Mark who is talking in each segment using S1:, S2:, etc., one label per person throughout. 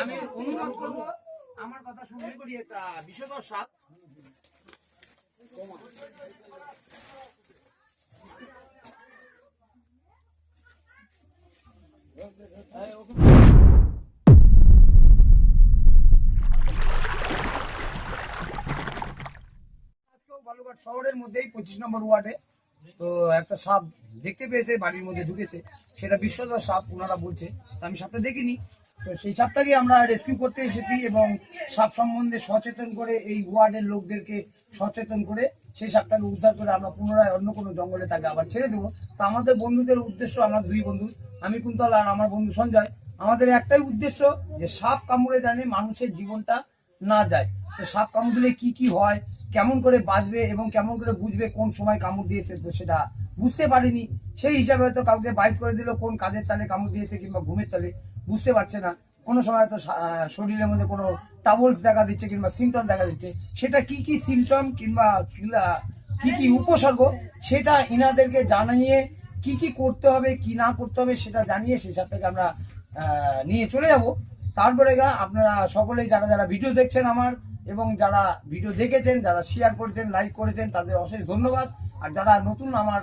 S1: আমি অনুরোধ করব, আমার কথা শুনবে করি একটা আজকেও বালুঘাট শহরের মধ্যেই পঁচিশ নম্বর ওয়ার্ডে তো একটা সাপ দেখতে পেয়েছে, বাড়ির মধ্যে ঢুকেছে। সেটা বিশ্বধর সাপ, ওনারা বলছে। আমি সাপটা দেখিনি। তো সেই সাপটাকে আমরা রেস্কিউ করতে এসেছি এবং সাপ সম্বন্ধে সচেতন করে এই ওয়ার্ডের লোকদেরকে সচেতন করে সেই সাপটাকে উদ্ধার করে আমরা পুনরায় অন্য কোনো জঙ্গলে তাকে আবার ছেড়ে দেবো। তো আমাদের বন্ধুদের উদ্দেশ্য, আমার দুই বন্ধু, আমি কুন্তল আর আমার বন্ধু সঞ্জয়, আমাদের একটাই উদ্দেশ্য যে সাপ কামড়ে জানে মানুষের জীবনটা না যায়। তো সাপ কামড় দিলে কি কি হয় কেমন করে বাঁচবে এবং কেমন করে বুঝবে কোন সময় কামড় দিয়েছে তো সেটা বুঝতে পারিনি। সেই হিসাবে হয়তো কাউকে বাইট করে দিল, কোন কাজের তালে কামড় দিয়েছে কিংবা ঘুমের তালে, বুঝতে পারছে না। কোনো সময় তো শরীরের মধ্যে কোনো টাবলস দেখা দিচ্ছে কিংবা সিমটম দেখা দিচ্ছে। সেটা কি কি সিমটম কিংবা কি কি উপসর্গ, সেটা ইনাদেরকে জানিয়ে কি কি করতে হবে, কি না করতে হবে সেটা জানিয়ে সেই সাপটাকে আমরা নিয়ে চলে যাব। তারপরে আপনারা সকলেই যারা যারা ভিডিও দেখছেন আমার এবং যারা ভিডিও দেখেছেন, যারা শেয়ার করেছেন লাইক করেছেন, তাদের অশেষ ধন্যবাদ। আর যারা নতুন আমার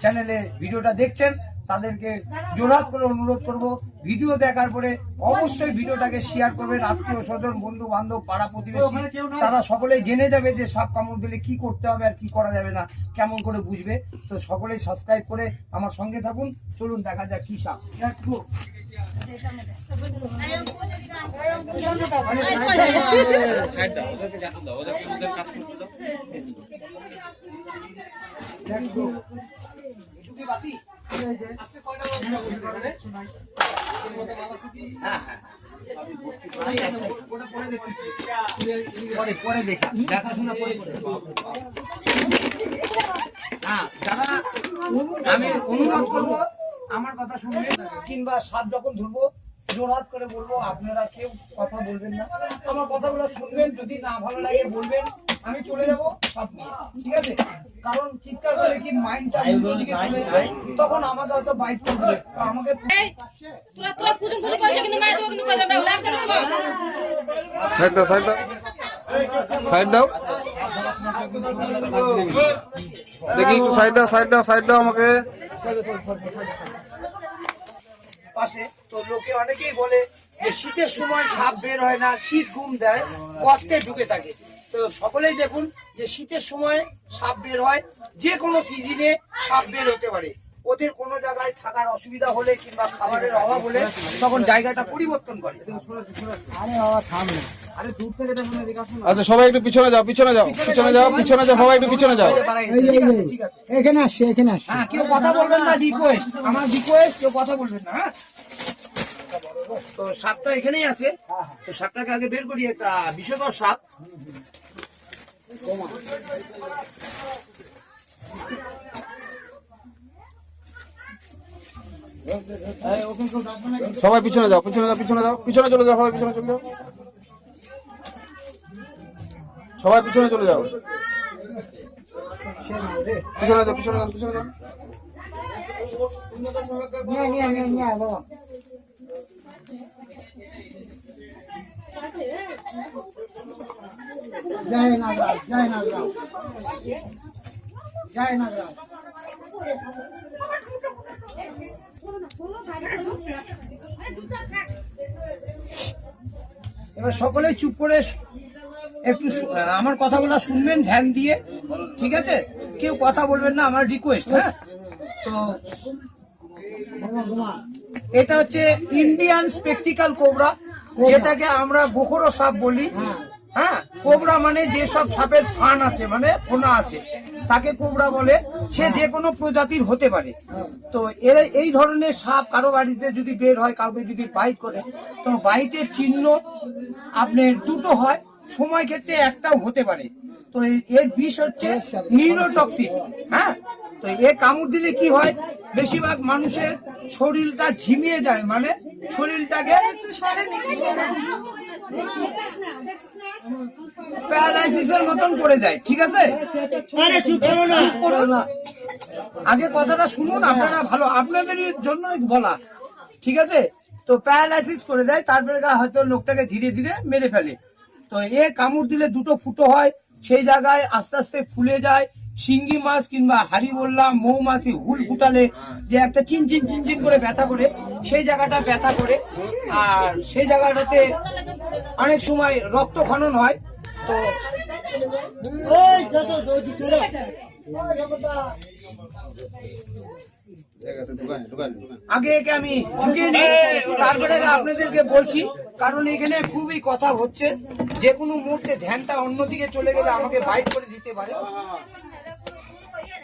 S1: চ্যানেলে ভিডিওটা দেখছেন তাদেরকে জোরাত করে অনুরোধ করব। ভিডিও দেখার পরে অবশ্যই ভিডিওটাকে শেয়ার করবেন। আত্মীয় স্বজন বন্ধু বান্ধব পাড়া প্রতিবেশী তারা সকলে জেনে যাবে যে সাপ কামড় দিলে কি করতে হবে আর কি করা যাবে না কেমন করে বুঝবে। তো সকলেই সাবস্ক্রাইব করে আমার সঙ্গে থাকুন। চলুন দেখা যাক কি সাপ। দেখাশোনা করে। হ্যাঁ আমি অনুরোধ করব আমার কথা শুনবে কিংবা সাত যখন ধরবো জোরাত করে বলব আপনারা কেউ কথা বলবেন না আমার কথাগুলো শুনবেন, যদি না ভালো লাগে বলবেন আমি চলে যাব ঠিক আছে? কারণ চিৎকার করে কি মাইন্ডটা দিকে চলে যায়? তখন আমাকে হয়তো বাইক করবে। আমাকে
S2: তোরা তোরা পুজো পুজো করিস কিন্তু মায়ের কিন্তু কই যাবে লাগ যাবে
S3: সাইড দাও সাইড দাও। সাইড দাও। দেখি একটু সাইড দাও সাইড দাও সাইড দাও আমাকে।
S1: পাশে তো লোকে অনেকেই বলে যে শীতের সময় সাপ বের হয় না শীত ঘুম দেয় গর্তে ঢুকে থাকে। তো সকলেই দেখুন যে শীতের সময় সাপ বের হয় যে কোনো সিজনে সাপ বের হতে পারে। ওদের কোনো জায়গায় থাকার অসুবিধা হলে কিংবা খাবারের অভাব হলে তখন জায়গাটা পরিবর্তন করে।
S3: আচ্ছা সবাই একটু পিছনে যাও পিছনে যাও পিছনে যাও পিছনে যাও সবাই একটু পিছনে যাও।
S4: এখানে আসছে এখানে আসছে।
S1: হ্যাঁ কেউ কথা বলবেন না রিকোয়েস্ট আমার রিকোয়েস্ট কেউ কথা বলবেন না হ্যাঁ? তো সাপটা এখানেই আছে। তো সাপটাকে আগে বের করি একটা সাপ।
S3: সবাই পিছনে যাও পিছনে যাও পিছনে যাও, পিছনে চলে যাও, সবাই পিছনে চলে যাও। সবাই পিছনে চলে যাও। পিছনে যাও পিছনে যাও পিছনে যাও।
S4: জয় নাগরাজ জয় নাগরাজ। জয় নাগরাজ।
S1: এবার সকলেই চুপ করে একটু আমার কথাগুলো শুনবেন ধ্যান দিয়ে ঠিক আছে? কেউ কথা বলবেন না আমার রিকোয়েস্ট হ্যাঁ? তো এটা হচ্ছে ইন্ডিয়ান স্পেকটিক্যাল কোবরা যেটাকে আমরা গোখরো সাপ বলি। হ্যাঁ? কোবরা মানে যে সব সাপের ফান আছে মানে ফোনা আছে, তাকে কোবরা বলে। সে যে কোনো প্রজাতির হতে পারে। তো এরা এই ধরনের সাপ কারও বাড়িতে যদি বের হয়, কাউকে যদি বাইট করে, তো বাইটের চিহ্ন আপনার দুটো হয়। সময় ক্ষেত্রে একটাও হতে পারে। তো এর বিষ হচ্ছে নিউরোটক্সিক হ্যাঁ? তো এ কামড় দিলে কি হয়? বেশিরভাগ মানুষের শরীরটা ঝিমিয়ে যায় মানে শরীরটাকে প্যারালাইসিসের মতন করে দেয় ঠিক আছে। আগে কথাটা শুনুন আপনারা ভালো আপনাদেরই জন্য বলা ঠিক আছে? তো প্যারালাইসিস করে দেয় তারপরে হয়তো লোকটাকে ধীরে ধীরে মেরে ফেলে। তো এ কামড় দিলে দুটো ফুটো হয় সেই জায়গায় আস্তে আস্তে ফুলে যায় শিঙ্গি মাছ কিংবা হাড়ি বললাম মৌমাছি, হুল ফুটালে যে একটা চিন চিন চিন চিন করে ব্যথা করে, সেই জায়গাটা ব্যথা করে। আর সেই জায়গাটাতে অনেক সময় রক্ত খনন হয়। তো আগে একে আমি তারপরে আপনাদেরকে বলছি, কারণ এখানে খুবই কথা হচ্ছে। যে কোনো মুহূর্তে ধ্যানটা অন্যদিকে চলে গেলে আমাকে বাইট করে দিতে পারে।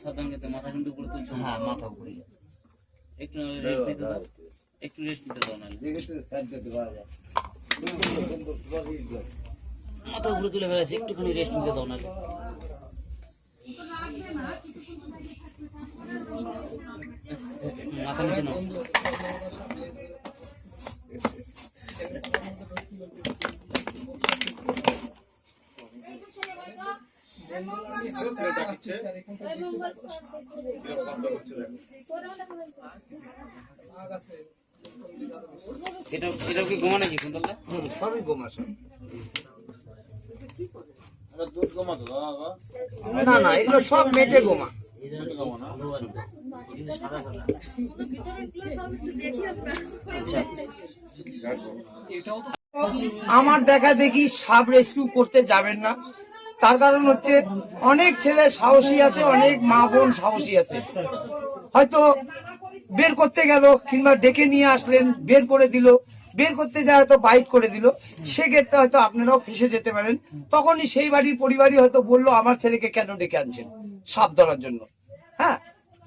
S5: সাবধান খেতে মাথা কিন্তু উপরে তুলছো।
S6: হ্যাঁ মাথা উপরে গেছে।
S5: একটু রেস্ট নিতে দাও। একটু রেস্ট নিতে দাও না মাথা উপরে তুলে ফেলেছে একটুখানি রেস্ট নিতে দাও না মাথা নিচে নাও।
S1: না না এগুলো সব মেটে আমার দেখা দেখি সাপ রেস্কিউ করতে যাবেন না। তার কারণ হচ্ছে অনেক ছেলে সাহসী আছে, অনেক মা বোন সাহসী আছে। হয়তো বের করতে গেল কিংবা ডেকে নিয়ে আসলেন, বের করে দিল, বের করতে যায় হয়তো বাইট করে দিল, সেক্ষেত্রে হয়তো আপনারাও ফেসে যেতে পারেন। তখনই সেই বাড়ির পরিবারই হয়তো বলল, আমার ছেলেকে কেন ডেকে আনছেন? সাপ ধরার জন্য। হ্যাঁ?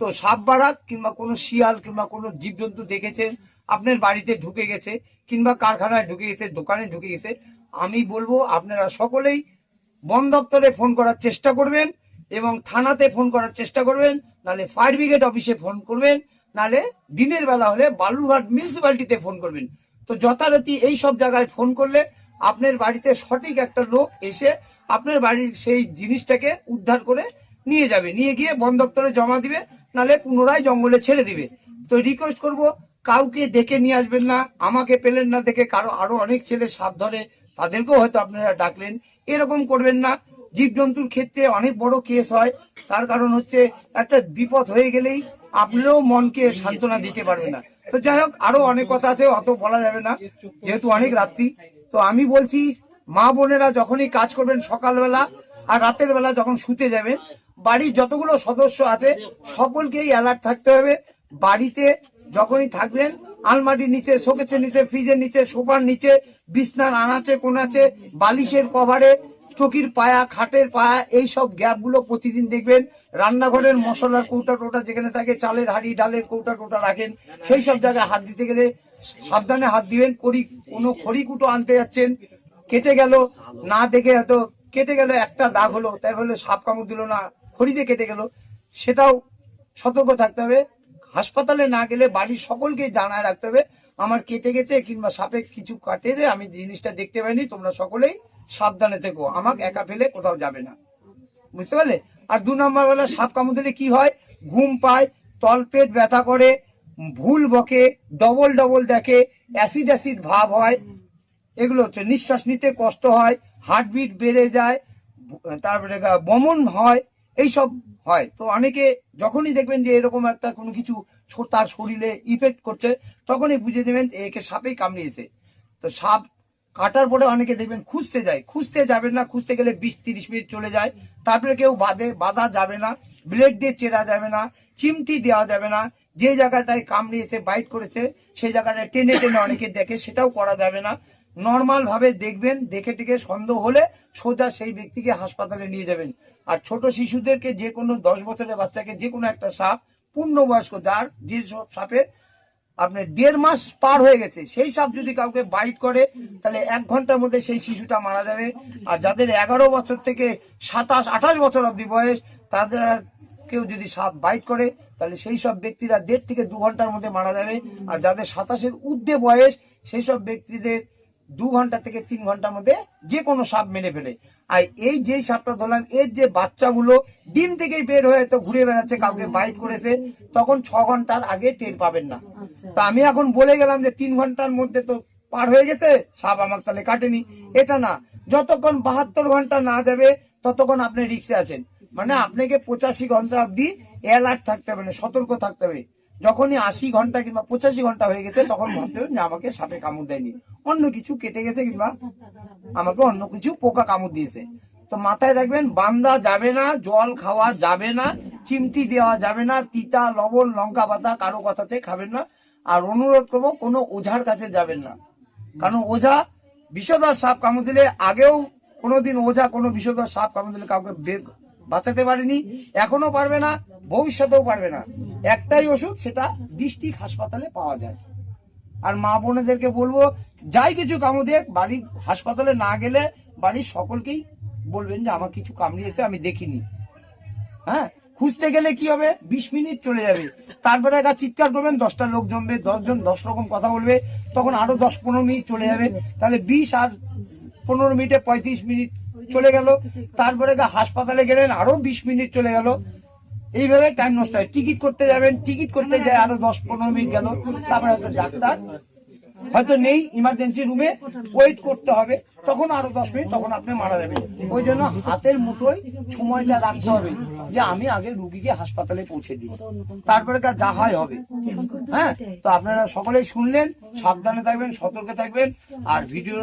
S1: তো সাপ বাড়াক কিংবা কোনো শিয়াল কিংবা কোনো জীবজন্তু দেখেছেন আপনার বাড়িতে ঢুকে গেছে, কিংবা কারখানায় ঢুকে গেছে, দোকানে ঢুকে গেছে, আমি বলব আপনারা সকলেই বন দপ্তরে ফোন করার চেষ্টা করবেন এবং থানাতে ফোন করার চেষ্টা করবেন নালে ফায়ার ব্রিগেড অফিসে ফোন করবেন নালে দিনের বেলা হলে বালুরঘাট মিউনিসিপ্যালিটিতে ফোন করবেন। তো যথারীতি এই সব জায়গায় ফোন করলে আপনার বাড়িতে সঠিক একটা লোক এসে আপনার বাড়ির সেই জিনিসটাকে উদ্ধার করে নিয়ে যাবে। নিয়ে গিয়ে বন দপ্তরে জমা দিবে নালে পুনরায় জঙ্গলে ছেড়ে দিবে। তো রিকোয়েস্ট করব, কাউকে ডেকে নিয়ে আসবেন না, আমাকে পেলেন না দেখে, কারও আরও অনেক ছেলে সাপ ধরে তাদেরকেও হয়তো আপনারা ডাকলেন। এরকম করবেন না। জীবজন্তুর ক্ষেত্রে অনেক বড় কেস হয়। তার কারণ হচ্ছে একটা বিপদ হয়ে গেলেই আপনারাও মনকে সান্ত্বনা দিতে পারবে না। তো যাই হোক, আরও অনেক কথা আছে, অত বলা যাবে না, যেহেতু অনেক রাত্রি। তো আমি বলছি, মা বোনেরা যখনই কাজ করবেন সকালবেলা আর রাতের বেলা যখন শুতে যাবেন, বাড়ির যতগুলো সদস্য আছে, সকলকেই অ্যালার্ট থাকতে হবে। বাড়িতে যখনই থাকবেন আলমারির নিচে, শোকেসের নিচে, ফ্রিজের নিচে, সোফার নিচে, বিছনার আনাচে, কোনাচে, বালিশের কভারে, চকির পায়া, খাটের পায়া, এই সব গ্যাপগুলো প্রতিদিন দেখবেন। রান্নাঘরের মশলার কৌটা টোটা যেখানে থাকে, চালের হাঁড়ি, ডালের কৌটা টোটা রাখেন। সেই সব জায়গায় হাত দিতে গেলে সাবধানে হাত দিবেন। করি, কোনো খড়ি কুটো আনতে যাচ্ছেন, কেটে গেল, না দেখে হয়তো কেটে গেল, একটা দাগ হলো, তাই বলে সাপ কামড় দিল না, খড়িতে কেটে গেল। সেটাও সতর্ক থাকতে হবে। হাসপাতালে না গেলে বাড়ির সকলকে জানায় রাখতে হবে। আমার কেটে গেছে কিংবা সাপে কিছু কাটেছে আমি জিনিসটা দেখতে পাইনি, তোমরা সকলেই সাবধানে থেকো। আমাকে একা ফেলে কোথাও যাবে না। বুঝতে পারলে? আর দু নম্বর বেলা সাপ কামড় দিলে কি হয়? ঘুম পায়, তলপেট ব্যথা করে, ভুল বকে, ডবল ডবল দেখে, অ্যাসিড অ্যাসিড ভাব হয়। এগুলো হচ্ছে নিঃশ্বাস নিতে কষ্ট হয়, হার্টবিট বেড়ে যায়, তারপরে বমন হয় এইসব হয়। তো অনেকে যখনই দেখবেন যে এরকম একটা কোনো কিছু তার শরীরে ইফেক্ট করছে, তখনই বুঝে দেবেন একে সাপেই কামড়িয়েছে। তো সাপ কাটার পরে অনেকে দেখবেন খুঁজতে যায়। খুঁজতে যাবেন না, খুঁজতে গেলে বিশ তিরিশ মিনিট চলে যায়। তারপরে কেউ বাঁধে, বাঁধা যাবে না, ব্লেড দিয়ে চেরা যাবে না, চিমটি দেওয়া যাবে না। যে জায়গাটায় কামড়িয়েছে বাইট করেছে, সেই জায়গাটায় টেনে টেনে অনেকে দেখে, সেটাও করা যাবে না। নর্মাল ভাবে দেখবেন, দেখে টেকে সন্দেহ হলে সোজা সেই ব্যক্তিকে হাসপাতালে নিয়ে যাবেন। আর ছোট শিশুদেরকে যে কোনো দশ বছরের বাচ্চাকে যে কোনো একটা সাপ, পূর্ণবয়স্ক যার, যে সব সাপের আপনার দেড় মাস পার হয়ে গেছে, সেই সাপ যদি কাউকে বাইট করে, তাহলে এক ঘণ্টার মধ্যে সেই শিশুটা মারা যাবে। আর যাদের এগারো বছর থেকে সাতাশ, আঠাশ বছর অব্দি বয়স, তাদের কেউ যদি সাপ বাইট করে, তাহলে সেই সব ব্যক্তিরা দেড় থেকে দু ঘণ্টার মধ্যে মারা যাবে। আর যাদের সাতাশের ঊর্ধ্বে বয়স, সেই সব ব্যক্তিদের দু ঘণ্টা থেকে তিন ঘণ্টার মধ্যে যে কোনো সাপ মেরে ফেলে। আর এই যে সাপটা ধরলাম এর যে বাচ্চাগুলো ডিম থেকেই বের হয়ে তো ঘুরে বেড়াচ্ছে কাউকে বাইট করেছে তখন ছ ঘণ্টার আগে টের পাবেন না। তা আমি এখন বলে গেলাম যে তিন ঘণ্টার মধ্যে তো পার হয়ে গেছে সাপ আমার তাহলে কাটেনি। এটা না যতক্ষণ বাহাত্তর ঘণ্টা না যাবে ততক্ষণ আপনি রিক্সে আছেন। মানে আপনাকে পঁচাশি ঘণ্টা অব্দি অ্যালার্ট থাকতে হবে না সতর্ক থাকতে হবে। যখনই আশি ঘণ্টা কিংবা পঁচাশি ঘণ্টা হয়ে গেছে, তখন হবে যে আমাকে সাপে কামড় দেয়নি। অন্য কিছু কেটে গেছে কিংবা আমাকে অন্য কিছু পোকা কামড় দিয়েছে। তো মাথায় রাখবেন, বান্দা যাবে না, জল খাওয়া যাবে না, চিমটি দেওয়া যাবে না, তিতা, লবণ, লঙ্কা পাতা কারও কথাতে খাবেন না। আর অনুরোধ করব, কোনো ওঝার কাছে যাবেন না। কারণ ওঝা বিষধর সাপ কামড় দিলে আগেও কোনোদিন ওঝা, কোনো বিষধর সাপ কামড় দিলে কাউকে বের বাঁচাতে পারেনি, এখনও পারবে না, ভবিষ্যতেও পারবে না। একটাই ওষুধ, সেটা ডিস্ট্রিক্ট হাসপাতালে পাওয়া যায়। আর মা বোনেদেরকে বলব, যাই কিছু কামড় দেখ বাড়ির হাসপাতালে না গেলে বাড়ির সকলকেই বলবেন যে, আমার কিছু কামড়িয়েছে, আমি দেখিনি। হ্যাঁ? খুঁজতে গেলে কি হবে? বিশ মিনিট চলে যাবে। তারপরে একা চিৎকার করবেন, দশটা লোক জমবে, দশজন, দশ রকম কথা বলবে, তখন আরও দশ, পনেরো মিনিট চলে যাবে। তাহলে বিশ আর পনেরো মিনিটে পঁয়ত্রিশ মিনিট চলে গেল। তারপরে হাসপাতালে গেলেন, আরও বিশ মিনিট চলে গেল। এইভাবে টাইম নষ্ট হয়। টিকিট করতে যাবেন, টিকিট করতে যায় আরও দশ, পনেরো মিনিট গেল। তারপরে হয়তো ডাক্তার, হয়তো নেই ইমার্জেন্সি রুমে ওয়েট করতে হবে। তখন আরও দশ মিনিট, তখন আপনি মারা যাবেন। ওই জন্য হাতের মুঠোয় সময়টা রাখতে হবে। যে আমি আগে রুগীকে হাসপাতালে পৌঁছে দিই। তারপরে কাজ যা হয় হবে। হ্যাঁ? তো আপনারা সকলেই শুনলেন সাবধানে থাকবেন সতর্কে থাকবেন। আর ভিডিও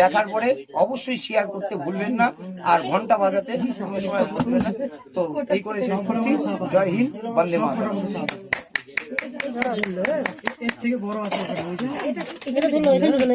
S1: দেখার পরে অবশ্যই শেয়ার করতে ভুলবেন না। আর ঘণ্টা বাজাতে কোনো সময় ভুলবেন না। তো এই করে শেষ করছি জয় হিন্দ বন্দে মাতরম।
S2: এটা ধরলো এটা ধরলো